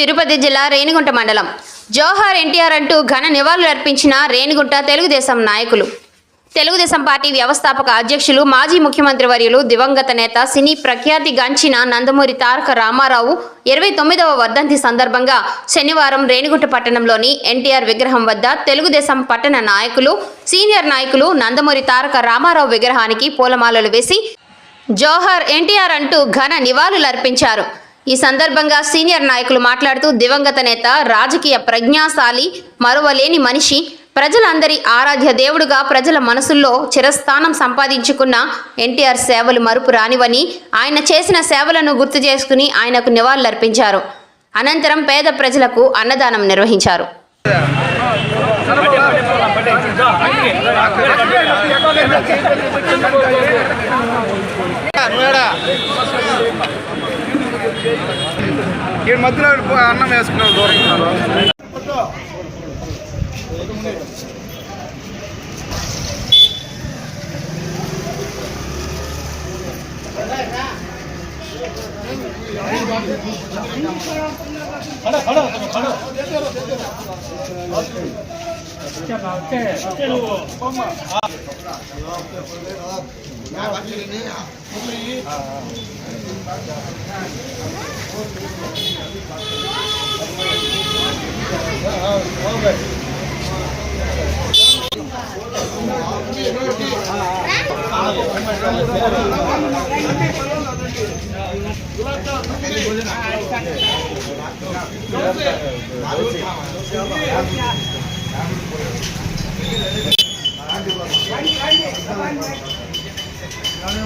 తిరుపతి జిల్లా రేణిగుంట మండలం. జోహార్ ఎన్టీఆర్ అంటూ ఘన నివాళులర్పించిన రేణిగుంట తెలుగుదేశం నాయకులు. తెలుగుదేశం పార్టీ వ్యవస్థాపక అధ్యక్షులు మాజీ ముఖ్యమంత్రి వర్యులు దివంగత నేత సినీ ప్రఖ్యాతి గంచిన నందమూరి తారక రామారావు ఇరవై తొమ్మిదవ వర్ధంతి సందర్భంగా శనివారం రేణిగుంట పట్టణంలోని ఎన్టీఆర్ విగ్రహం వద్ద తెలుగుదేశం పట్టణ నాయకులు సీనియర్ నాయకులు నందమూరి తారక రామారావు విగ్రహానికి పూలమాలలు వేసి జోహర్ ఎన్టీఆర్ అంటూ ఘన నివాళులర్పించారు ఈ సందర్భంగా సీనియర్ నాయకులు మాట్లాడుతూ దివంగత నేత రాజకీయ ప్రజ్ఞాశాలి మరువలేని మనిషి ప్రజలందరి ఆరాధ్య దేవుడుగా ప్రజల మనసుల్లో చిరస్థానం సంపాదించుకున్న ఎన్టీఆర్ సేవలు మరుపు రానివని ఆయన చేసిన సేవలను గుర్తు చేసుకుని ఆయనకు నివాళులర్పించారు. అనంతరం పేద ప్రజలకు అన్నదానం నిర్వహించారు. ఈ మధ్యలో అన్నం వేసుకున్నాం 嗯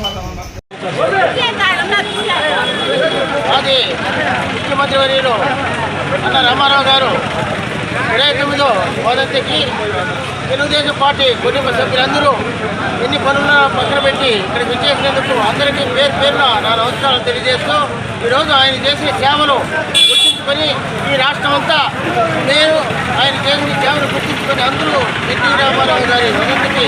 好了好 మాజీ ముఖ్యమంత్రి వర్యులు అన్న రామారావు గారు ఇరవై తొమ్మిదో వర్ధంతికి తెలుగుదేశం పార్టీ కుటుంబ సభ్యులందరూ ఎన్ని పనులను పక్కన పెట్టి ఇక్కడ విచ్చేసినందుకు అందరికీ పేరు పేరున నా నమస్కారం తెలియజేస్తూ ఈరోజు ఆయన చేసిన సేవలు గుర్తించుకొని ఈ రాష్ట్రం అంతా నేను ఆయన చేసిన సేవలు గుర్తించుకొని అందరూ ఎన్టీ రామారావు గారి వర్ధంతికి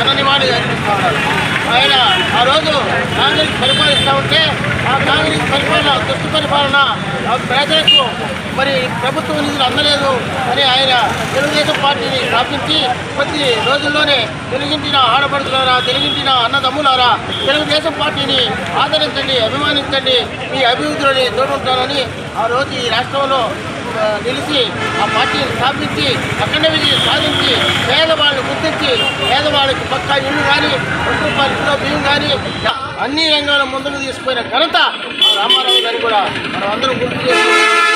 ఆ, ఈ ఆయన ఆ రోజు కాంగ్రెస్ పరిపాలిస్తూ ఉంటే ఆ కాంగ్రెస్ పరిపాలన దుష్టు పరిపాలన ఆ ప్రజలకు మరి ప్రభుత్వ నిధులు అందలేదు అని ఆయన తెలుగుదేశం పార్టీని స్థాపించి కొద్ది రోజుల్లోనే తెలుగింటిన ఆడపడుతులారా తెలుగింటిన అన్నదమ్ములారా తెలుగుదేశం పార్టీని ఆదరించండి అభిమానించండి మీ అభివృద్ధిలోని తోడుంటారని ఆ రోజు ఈ రాష్ట్రంలో నిలిచి ఆ పార్టీని స్థాపించి అఖండ విజయం సాధించి పేదవాళ్ళని గుర్తించి పేదవాళ్ళకి పక్కా ఇల్లు కానీ రెండు రూపాయలు ఇంట్లో బియ్యం కానీ అన్ని రంగాల ముందుకు తీసుకుపోయిన ఘనత రామారావు గారు కూడా. మనం అందరం గుర్తు చేసుకుంటాం